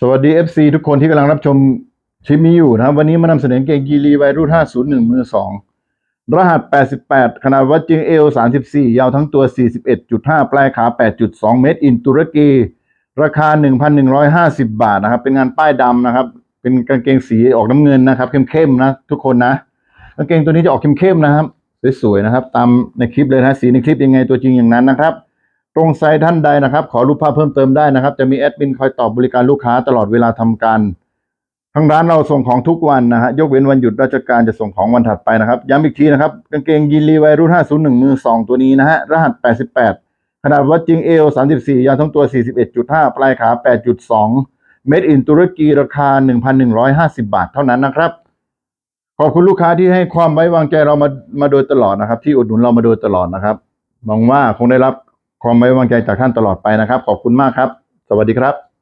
สวัสดี FC ทุกคนที่กำลังรับชมคลิปนี้อยู่นะครับ วันนี้มานำเสนอเกงกีรีไวรุ่น 501 มือ 2 รหัส 88 ขนาดวัดจริงเอล34 ยาวทั้งตัว 41.5 ปลายขา 8.2 เมตร อินตุรกี ราคา 1,150 บาทนะครับ เป็นงานป้ายดำนะครับ เป็นกางเกงสีออกน้ำเงินนะครับ เข้มๆนะ ทุกคนนะ กางเกงตัวนี้จะออกเข้มๆนะครับ สวยๆนะครับ ตามในคลิปเลยนะ สีในคลิปยังไงตัวจริงอย่างนั้นนะครับ ตรงไซต์ท่านใดนะครับ ขอรูปภาพเพิ่มเติมได้นะครับ จะมีแอดมินคอยตอบบริการลูกค้าตลอดเวลาทำการทางร้านเราส่งของทุกวันนะฮะยกเว้นวันหยุดราชการจะส่งของวันถัดไปนะครับ ย้ำอีกทีนะครับกางเกงยีนรีไวรุ่น 501 มือ 2 ตัวนี้นะฮะ รหัส 88 ขนาดวัดจริงเอล34 ยาวทั้งตัว 41.5 ปลายขา 8.2 เมตรอินตุรกีราคา 1,150 บาทเท่านั้นนะครับ ขอบคุณลูกค้าที่ให้ความไว้วางใจเรามามาโดยตลอดนะครับ ที่อุดหนุนเรามาโดยตลอดนะครับหวังว่าคงได้รับ ความไว้วางใจจากท่านตลอดไปนะครับ ขอบคุณมากครับ สวัสดีครับ